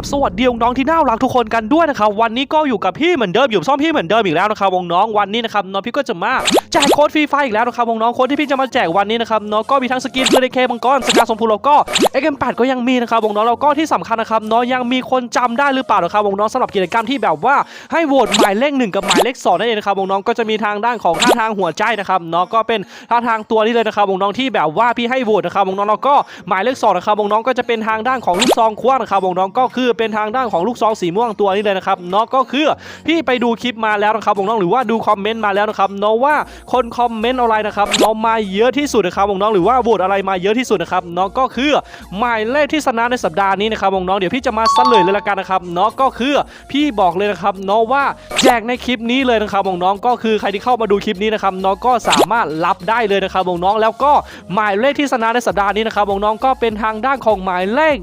บสวัสดีน้องที่น่ารักทุกคนกันด้วยนะครับวันนี้ก็อยู่กับพี่เหมือนเดิมอยู่ซ่อมพี่เหมือนเดิมอีกแล้วนะครับวงน้องวันนี้นะครับน้องพี่ก็จะมาแจกโค้ดฟรีไฟอีกแล้วนะครับวงน้องโค้ดที่พี่จะมาแจกวันนี้นะครับน้องก็มีทั้งสกินเพื่อเคมังกรสกาสมพูแล้วก็เอ็กเอ็มแปดก็ยังมีนะครับวงน้องแล้วก็ที่สำคัญนะครับน้องยังมีคนจำได้หรือเปล่านะครับวงน้องสำหรับกิจกรรมที่แบบว่าให้โหวตหมายเลขหนึ่งกับหมายเลขสองนั่นเองนะครับวงน้องก็จะมีทางด้านของท่าทางหัวใจนะครับน้องก็เป็นท่าทางตัวนี้เลยนะครับวงน้องที่แบบว่าพี่ให้โหวตนะครับวงน้องแล้วก็หมายเลขสองนะครับวงน้องก็จะเป็นทางด้านของลูกซองคว้างนะครับวงน้องก็คือเป็นทางด้านของลูกซองสีม่วงตัวนี้เลยนะครับเนาะก็คือพี่ไปดูคลิปมาแล้วนะครับน้องหรือว่าดูคอมเมนต์มาแล้วนะครับเนาะว่าคนคอมเมนต์อะไรนะครับเนาะมาเยอะที่สุดนะครับวงน้องหรือว่าโหวตอะไรมาเยอะที่สุดนะครับเนาะก็คือหมายเลขที่ชนะในสัปดาห์นี้นะครับวงน้องเดี๋ยวพี่จะมาเลยเลยละกันนะครับเนาะก็คือพี่บอกเลยนะครับเนาะว่าแจกในคลิปนี้เลยนะครับวงน้องก็คือใครที่เข้ามาดูคลิปนี้นะครับเนาะก็สามารถรับได้เลยนะครับวงน้องแล้วก็หมายเลขที่ชนะในสัปดาห์นี้นะครับวงน้องก็เป็นทางด้านของหมายเลข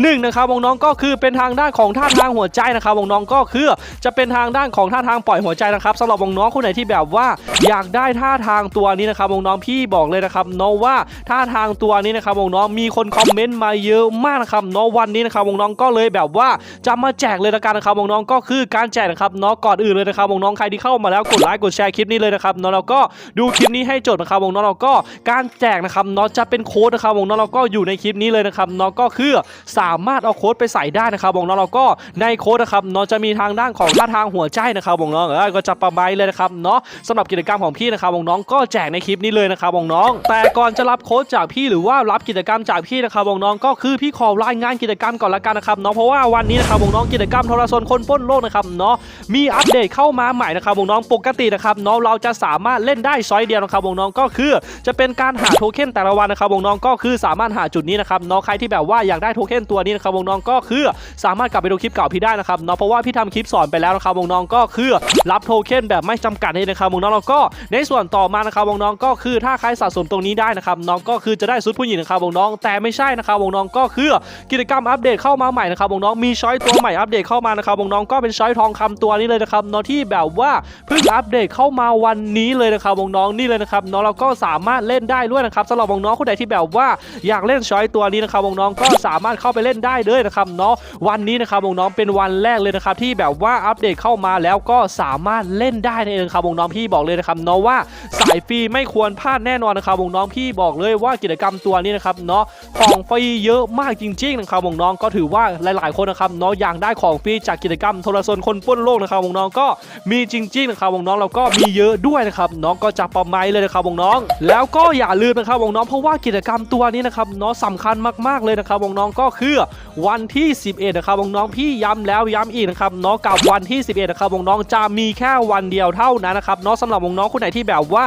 หนึ่งนะครับวงน้องก็คือเป็นทางด้านของท่าทางหัวใจนะครับวงน้องก็คือจะเป็นทางด้านของท่าทางปล่อยหัวใจนะครับสำหรับวงน้องคนไหนที่แบบว่า อยากได้ท่าทางตัวนี้นะครับวงน้องพี่บอกเลยนะครับเนาะว่าท่าทางตัวนี้นะครับวงน้องมีคนคอมเมนต์มาเยอะมากนะครับเนาะวันนี้นะครับวงน้องก็เลยแบบว่าจะมาแจกเลยละกันนะครับวงน้องก็คือการแจกนะครับเนาะก่อนอื่นเลยนะครับวงน้องใครที่เข้ามาแล้วกดไลค์กดแชร์คลิปนี้เลยนะครับนาะแล้วก็ดูคลิปนี้ให้จบนะครับวงน้องเราก็การแจกนะครับเนาะจะเป็นโค้ดนะครับวงน้องเราก็อยู่ในคลิปนี้เลยนะครับเนาะก็คือามารถเอาโค้ดไปใส่ได้นะครับวงน้องเราก็ในโค้ดนะครับเนาะจะมีทางด้านของท่าทางหัวใจนะครับวงน้องเออก็จะประมาณเลยนะครับเนาะสำหรับกิจกรรมของพี่นะครับวงน้องก็แจกในคลิปนี้เลยนะครับวงน้อง แต่ก่อนจะรับโค้ดจากพี่หรือว่ารับกิจกรรมจากพี่นะครับวงน้องก็คือพี่ขอรายงานกิจกรรมก่อนละกันนะครับเนาะเพราะว่าวันนี้นะครับวงน้องกิจกรรมทรศัพท์คนป้นโลกนะครับเนาะมีอัปเดตเข้ามาใหม่นะครับวงน้องปกตินะครับเนาะเราจะสามารถเล่นได้ซอยเดียวนะครับวงน้องก็คือจะเป็นการหาโทเค็นแต่ละวันนะครับวงน้องก็คือสามารถหาจุดนี้นะครับเนาะใครที่แบบว่าอยากได้โทเค็นตัวนี้นะครับวงน้องก็คือสามารถกลับไปดูคลิปเก่าพี่ได้นะครับเนาะเพราะว่าพี่ทำคลิปสอนไปแล้วนะครับวงน้องก็คือรับโทเค็นแบบไม่จำกัดนี่นะครับวงน้องแล้วก็ในส่วนต่อมานะครับวงน้องก็คือถ้าใครสะสมตรงนี้ได้นะครับน้องก็คือจะได้ชุดผู้หญิงนะครับวงน้องแต่ไม่ใช่นะครับวงน้องก็คือกิจกรรมอัปเดตเข้ามาใหม่นะครับวงน้องมีช้อยตัวใหม่อัปเดตเข้ามานะครับวงน้องก็เป็นช้อยทองคำตัวนี้เลยนะครับเนาะที่แบบว่าเพิ่งอัปเดตเข้ามาวันนี้เลยนะครับวงน้องนี่เลยนะครับเนาะเราก็สามารถเล่นได้ด้วยนะครับสำหรับวงน้องคนใดที่แบบว่าอยากเล่นช้อยตัวนี้นะครับวงน้องก็สามารถเข้าไปเล่นได้เลยนะครับเนาะวันนี้นะครับวงน้องเป็นวันแรกเลยนะครับที่แบบว่าอัปเดตเข้ามาแล้วก็สามารถเล่นได้นั่นเองครับวงน้องพี่บอกเลยนะครับเนาะว่าสายฟรีไม่ควรพลาดแน่นอนนะครับวงน้องพี่บอกเลยว่ากิจกรรมตัวนี้นะครับเนาะของฟรีเยอะมากจริงๆนะครับวงน้องก็ถือว่าหลาย ๆ คนนะครับเนาะอยากได้ของฟรีจากกิจกรรมโทรศัพท์คนป้นโลกนะครับวงน้องก็มีจริงๆนะครับวงน้องเราก็มีเยอะด้วยนะครับน้องก็จะประมาณเลยนะครับวงน้อง แล้วก็อย่าลืมนะครับวงน้องเพราะว่ากิจกรรมตัวนี้นะครับเนาะสำคัญมากๆเลยนะครับวงน้องก็คือวันที่ 11 นะครับวงน้องพี่ย้ำแล้วย้ำอีกนะครับเนาะกับวันที่ 11 นะครับวงน้องจะมีแค่วันเดียวเท่านั้นนะครับเนาะสำหรับวงน้องคนไหนที่แบบว่า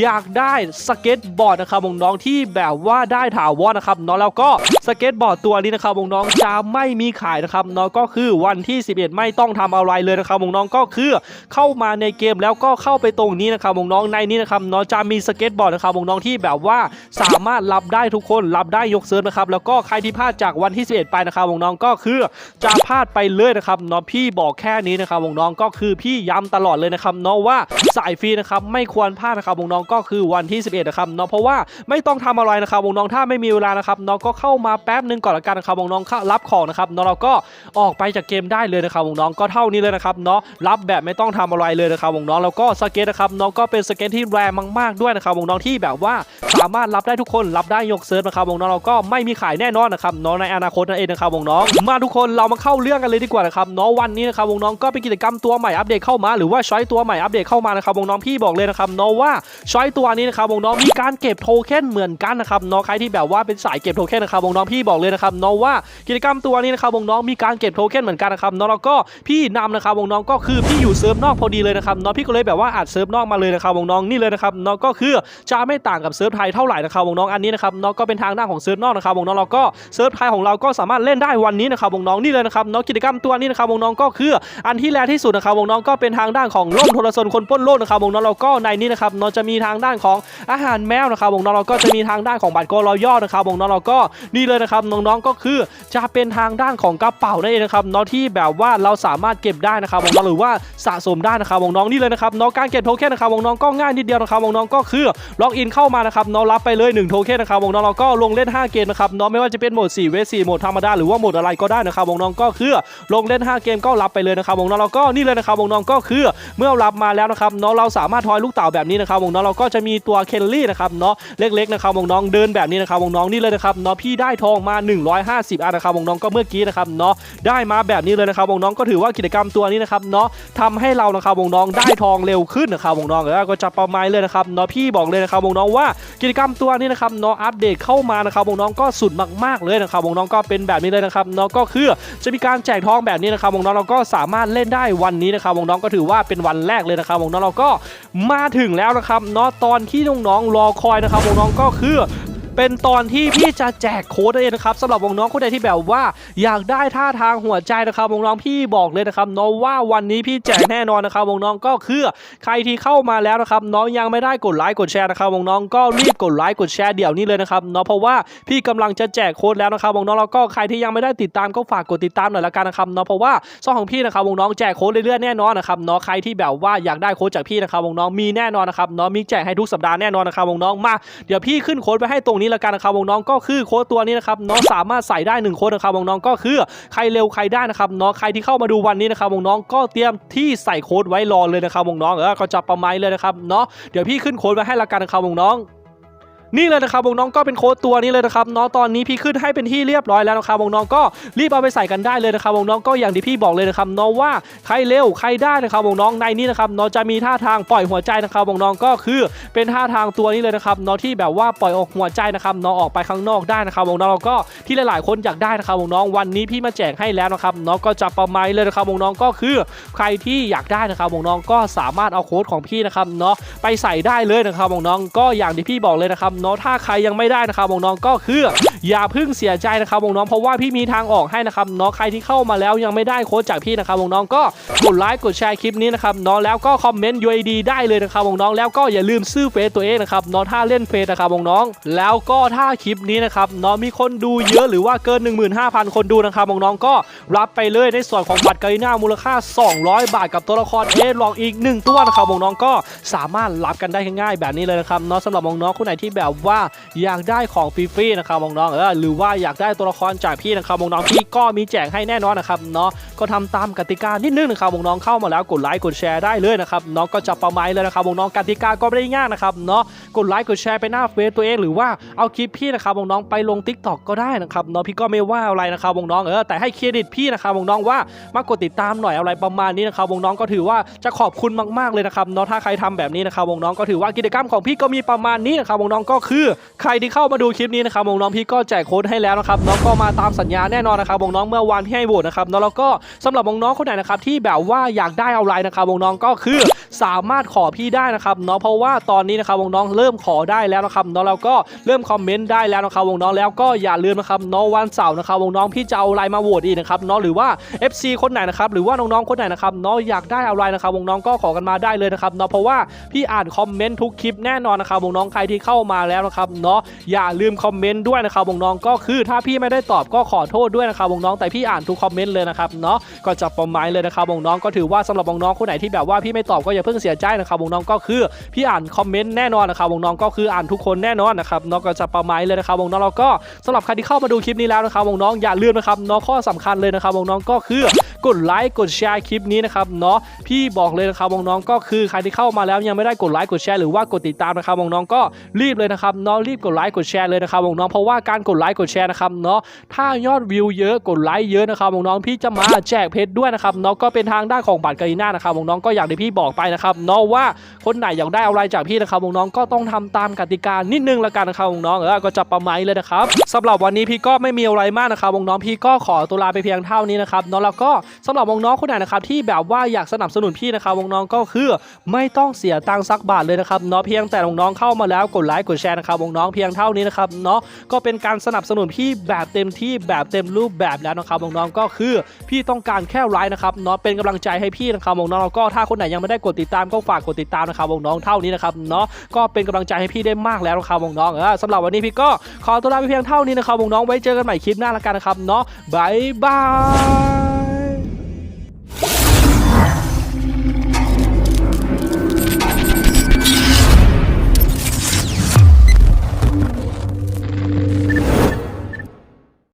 อยากได้สเก็ตบอร์ดนะครับวงน้องที่แบบว่าได้ถาวรนะครับเนาะแล้วก็สเก็ตบอร์ดตัวนี้นะครับวงน้องจะไม่มีขายนะครับเนาะก็คือวันที่ 11 ไม่ต้องทำอะไรเลยนะครับวงน้องก็คือเข้ามาในเกมแล้วก็เข้าไปตรงนี้นะครับวงน้องในนี้นะครับเนาะจะมีสเก็ตบอร์ดนะครับวงน้องที่แบบว่าสามารถรับได้ทุกคนรับได้ยกเซิร์ฟนะครับแล้วก็ใครที่พลาดจากวันที่11ไปนะครับวงน้องก็คือจะพลาดไปเลยนะครับเนาะพี่บอกแค่นี้นะครับวงน้องก็คือพี่ย้ำตลอดเลยนะครับเนาะว่าสายฟรีนะครับไม่ควรพลาดนะครับวงน้องก็คือวันที่ 11นะครับเนาะเพราะว่าไม่ต้องทำอะไรนะครับวงน้องถ้าไม่มีเวลานะครับเนาะก็เข้ามาแป๊บหนึงก่อนละกันนะครับวงน้องเขารับของนะครับเนาะเราก็ออกไปจากเกมได้เลยนะครับวงน้องก็เท่านี้เลยนะครับเนาะรับแบบไม่ต้องทำอะไรเลยนะครับวงน้องแล้วก็สเก็ตนะครับเนาะก็เป็นสเก็ตที่แรงมาก ๆด้วยนะครับวงน้องที่แบบว่าสามารถรับได้ทุกคนรับได้ยกเซิร์ฟนะครับวงน้องเราก็ไม่มีขายแน่นอนนะครับเนาะในอนาคตนั่นเองนะครับวงน้อง มาทุกคนเรามาเข้าเรื่องกันเลยดีกว่านะครับเนาะวันนี้นะครับวงน้องก็เป็นกิจกรรมตัวใหม่อัปเดตเข้ามาหรือว่าช้อยตัวใหม่อัปเดตเข้ามานะครับวงน้องพี่บอกเลยนะครับเนาะว่าช้อยตัวนี้นะครับวงน้องมีการเก็บโทเค็นเหมือนกันนะครับเนาะใครที่แบบว่าเป็นสายเก็บโทเค็นนะครับวงน้องพี่บอกเลยนะครับเนาะว่ากิจกรรมตัวนี้นะครับวงน้องมีการเก็บโทเค็นเหมือนกันนะครับเนาะแล้วก็พี่นำนะครับวงน้องก็คือพี่อยู่เซิร์ฟนอกพอดีเลยนะครับเนาะพี่ก็เลยแบบว่าอัดเซิร์ฟนอกมาเลยนะครับวงน้องนี่เลยนะครับเนาะก็คือจะไม่ต่างกับเซิร์ฟไทยเท่าไหร่นะครับวงน้องอันนี้นะครับเนาะก็เป็นทางด้านของเซิร์ฟนอกนะครับวงน้องเราก็เซิร์ฟไทยของเราก็สามารถเล่นได้วันนี้นะครับวงน้องนี่เลยนะครับเนาะกิจกรรมตัวนี้นะครับวงน้องก็คืออันที่แรกที่สุดนะครับวงน้องก็เป็นทางด้านของล่มโทรศัพท์คนป้นโลกนะครับวงน้องเราก็ในนี้นะครับเนาะจะมีทางด้านของอาหารแมวนะครับวงน้องเราก็จะมีทางด้านของบัตรกรอยอนะครับวงน้องเราก็นี่เลยนะครับน้องๆก็คือจะเป็นทางด้านของกระเป๋านั่นเองนะครับเนาะที่แบบว่าเราสามารถเก็บได้นะครับวงน้องหรือว่าสะสมได้นะครับวงน้องนี่เลยนะครับเนาะการเก็บโทเค็นนะครับวงน้องก็ง่ายนิดเดียวนะครับวงน้องก็คือล็อกอินเข้ามานะครับเนาะรับไปเลย1โทเค็นนะครับวงน้องเราก็ลงเล่น 5 เกมนะครับเนาะไม่ว่าจะเป็นโหมด4เวส4โหมดธรรมดาหรือว่าโหมดอะไรก็ได้นะครับวงน้องก็คือลงเล่น 5 เกมก็รับไปเลยนะครับวงน้องแล้วก็นี่เลยนะครับวงน้องก็คือเมื่อรับมาแล้วนะครับเนาะเราสามารถทอยลูกเต่าแบบนี้นะครับวงน้องเราก็จะมีตัวเคนลี่นะครับเนาะเล็กๆนะครับวงน้องเดินแบบนี้นะครับวงน้องนี่เลยนะครับเนาะพี่ได้ทองมา 150อันนะครับวงน้องก็เมื่อกี้นะครับเนาะได้มาแบบนี้เลยนะครับวงน้องก็ถือว่ากิจกรรมตัวนี้นะครับเนาะทำให้เรานะครับวงน้องได้ทองเร็วขึ้นนะครับวงน้องแล้วก็จะประมาณเลยนะครับเนาะพี่บอกเลยนะครับวงน้องว่ากิจกรรมตัวนี้นะครับเนาะอัปเดตเข้ามานะครับวงน้องก็สุดมากๆเลยนะครับวงน้องก็เป็นแบบนี้เลยนะครับเนาะก็คือจะมีการแจกทองแบบนี้นะครับวงน้องเราก็สามารถเล่นได้วันนี้นะครับวงน้องก็ถือว่าเป็นวันแรกเลยนะครับวงน้องเราก็มาถึงแล้วนะครับเนาะตอนที่น้องๆรอคอยนะครับวงน้องก็คือ เป็นตอนที่พี่จะแจกโค้ดนั่นเองนะครับสำหรับวงน้องคนใดที่แบบว่า อยากได้ท่าทางหัวใจนะครับวงน้องพี่บอกเลยนะครับน้องว่าวันนี้พี่แจกแน่นอนนะครับวงน้องก็คือใครที่เข้ามาแล้วนะครับน้องยังไม่ได้กดไลค์กดแชร์นะครับวงน้องก็รีบกดไลค์กดแชร์เดี๋ยวนี้เลยนะครับเนาะเพราะว่าพี่กำลังจะแจกโค้ดแล้วนะครับวงน้องแล้วก็ใครที่ยังไม่ได้ติดตามก็ฝากกดติดตามหน่อยละกันนะครับเนาะเพราะว่าช่องของพี่นะครับวงน้องแจกโค้ดเรื่อยๆแน่นอนนะครับเนาะใครที่แบบว่าอยากได้โค้ดจากพี่นะครับวงน้องมีแน่นอนนะครับเนาะมีแจกให้ทุกสัปดาห์แน่นอนนะครับวงน้องมาเดี๋ยวพี่ขึ้นโค้ดไปให้ตรงนี้ละกันนะครับวงน้องก็คือโค้ดตัวนี้นะครับน้องสามารถใส่ได้หนึ่งโค้ดนะครับวงน้องก็คือใครเร็วใครได้นะครับน้องใครที่เข้ามาดูวันนี้นะครับวงน้องก็เตรียมที่ใส่โค้ดไว้รอเลยนะครับวงน้องเออก็จะประมาณเลยนะครับเนาะเดี๋ยวพี่ขึ้นโค้ดไว้ให้ละกันนะครับวงน้อง นี่เลยนะครับวงน้องก็เป็นโค้ดตัวนี้เลยนะครับเนาะตอนนี้พี่ขึ้นให้เป็นที่เรียบร้อยแล้วนะครับวงน้องก็รีบเอาไปใส่กันได้เลยนะครับวงน้องก็อย่างที่พี่บอกเลยนะครับเนาะว่าใครเร็วใครได้นะครับวงน้องในนี้นะครับเนาะจะมีท่าทางปล่อยหัวใจนะครับวงน้องก็คือเป็นท่าทางตัวนี้เลยนะครับเนาะที่แบบว่าปล่อยออกหัวใจนะครับเนาะออกไปข้างนอกได้นะครับวงน้องก็ที่หลาย ๆ คนอยากได้นะครับวงน้องวันนี้พี่มาแจกให้แล้วนะครับเนาะก็จะประมาณเลยนะครับวงน้องก็คือใครที่อยากได้นะครับวงน้องก็สามารถเอาโค้ดของพี่นะครับเนาะไปใส่ได้เลยนะครับวงน้องก็อย่างที่พี่บอกเลยนะครับเนาะถ้าใครยังไม่ได้นะครับวงน้องก็คืออย่าเพิ่งเสียใจนะครับวงน้องเพราะว่าพี่มีทางออกให้นะครับเนาะใครที่เข้ามาแล้วยังไม่ได้โค้ดจากพี่นะครับวงน้องก็กดไลค์กดแชร์คลิปนี้นะครับเนาะแล้วก็คอมเมนต์ UID ได้เลยนะครับวงน้องแล้วก็อย่าลืมซื้อเฟซตัวเองนะครับเนาะถ้าเล่นเฟซนะครับวงน้อง แล้วก็ถ้าคลิปนี้นะครับเนาะมีคนดูเยอะหรือว่าเกิน 15,000 คนดูนะครับวงน้องก็รับไปเลยในส่วนของบัตรกาลิน่ามูลค่า 200 บาทกับตัวละครเอลองอีก 1 ตัวนะครับวงน้องก็สามารถรับกันได้ง่ายๆแบบนี้เลยนะครับเนาะสำหรับวงน้องคนไหนที่แบบว่าอยากได้ของฟรีๆนะครับวงน้องเออหรือว่าอยากได้ตัวละครจากพี่นะครับวงน้องพี่ก็มีแจกให้แน่นอนนะครับเนาะก็ทำตามกติกานิดนึงนะครับวงน้องเข้ามาแล้วกดไลค์กดแชร์ได้เลยนะครับเนาะก็จะประมาณเลยนะครับวงน้องกติกาก็ไม่ได้ยากนะครับเนาะกดไลค์กดแชร์ไปหน้าเฟซตัวเองหรือว่าเอาคลิปพี่นะครับวงน้องไปลง t ิ k t o k ก็ได้นะครับเนาะพี่ก็ไม่ว่าอะไรนะครับวงน้องเออแต่ให้เครดิตพี่นะครับวงน้องว่ามากดติดตามหน่อยอะไรประมาณนี้นะครับวงน้องก็ถือว่าจะขอบคุณมากๆเลยนะครับเนาะถ้าใครทำแบบนี้นะครับวงน้องก็ถือว่ากิจกรรมของพี่ก็มีประมาณนี้นะครับวงน้องก็คือ ใครที่เข้ามาดูคลิปนี้นะครับวงน้องพี่ก็แจกโค้ดให้แล้วนะครับน้องก็มาตามสัญญาแน่นอนนะครับวงน้องเมื่อวานที่ให้โหวตนะครับแล้วก็สำหรับวงน้องคนไหนนะครับที่แบบว่าอยากได้เอาไรนะครับวงน้องก็คือ สามารถขอพี่ได้นะครับเนาะเพราะว่าตอนนี้นะครับวงน้องเริ่มขอได้แล้วนะครับเนาะแล้วก็เริ่มคอมเมนต์ได้แล้วนะครับวงน้องแล้วก็อย่าลืมนะครับเนาะวันเสาร์นะครับวงน้องพี่จะเอาอะไรมาโหวตอีกนะครับเนาะหรือว่า FC คนไหนนะครับหรือว่าน้องๆคนไหนนะครับเนาะอยากได้อะไรนะครับวงน้องก็ขอกันมาได้เลยนะครับเนาะเพราะว่าพี่อ่านคอมเมนต์ทุกคลิปแน่นอนนะครับวงน้องใครที่เข้ามาแล้วนะครับเนาะอย่าลืมคอมเมนต์ด้วยนะครับวงน้องก็คือถ้าพี่ไม่ได้ตอบก็ขอโทษด้วยนะครับวงน้องแต่พี่อ่านทุกคอมเมนต์เลยนะครับเนาะก็จะประมาณเลยนะครับวงน้องก็ถือว่าสำหรับวงน้องคนไหนที่แบบว่าพี่ไม่ตอบก็อย่าเพิ่งเสียใจนะครับวงน้องก็คือพี่อ่านคอมเมนต์แน่นอนนะครับวงน้องก็คืออ่านทุกคนแน่นอนนะครับน้องก็จะประมาณเลยนะครับวงน้องเราก็สำหรับใครที่เข้ามาดูคลิปนี้แล้วนะครับวงน้องอย่าลืมนะครับน้องข้อสำคัญเลยนะครับวงน้องก็คือ กดไลค์กดแชร์คลิปนี้นะครับเนาะพี่บอกเลยนะครับน้องๆก็คือใครที่เข้ามาแล้วยังไม่ได้กดไลค์กดแชร์หรือว่ากดติดตามนะครับน้องๆก็รีบเลยนะครับเนาะรีบกดไลค์กดแชร์เลยนะครับน้องๆเพราะว่าการกดไลค์กดแชร์นะครับเนาะถ้ายอดวิวเยอะกดไลค์เยอะนะครับน้องๆพี่จะมาแจกเพชรด้วยนะครับเนาะก็เป็นทางด้านของบัตรกาลิน่านะครับน้องๆก็อย่างที่พี่บอกไปนะครับเนาะว่าคนไหนอยากได้อะไรจากพี่นะครับน้องๆก็ต้องทำตามกติกานิดนึงละกันนะครับน้องๆเออก็จะประมาณเลยนะครับสำหรับวันนี้พี่ก็ไม่มีอะไรมากนะครับน้องๆพี่ก็ขอตัวลาไปเพียงเท่านี้นะครับเนาะแล้วก็สำหรับน้องคนไหนนะครับที่แบบว่าอยากสนับสนุนพี่นะครับน้องก็คือไม่ต้องเสียตังค์สักบาทเลยนะครับเนาะเพียงแต่น้องเข้ามาแล้วกดไลค์กดแชร์นะครับน้องเพียงเท่านี้นะครับเนาะก็เป็นการสนับสนุนพี่แบบเต็มที่แบบเต็มรูปแบบแล้วนะครับน้องก็คือพี่ต้องการแค่ไลค์นะครับเนาะเป็นกำลังใจให้พี่นะครับน้องแล้วก็ถ้าคนไหนยังไม่ได้กดติดตามก็ฝากกดติดตามนะครับน้องเท่านี้นะครับเนาะก็เป็นกำลังใจให้พี่ได้มากแล้วนะครับน้องเออสำหรับวันนี้พี่ก็ขอตัวลาไปเพียงเท่านี้นะครับน้องไว้เจอกันใหม่คลิปหน้าละกันนะครับเนาะบายบาย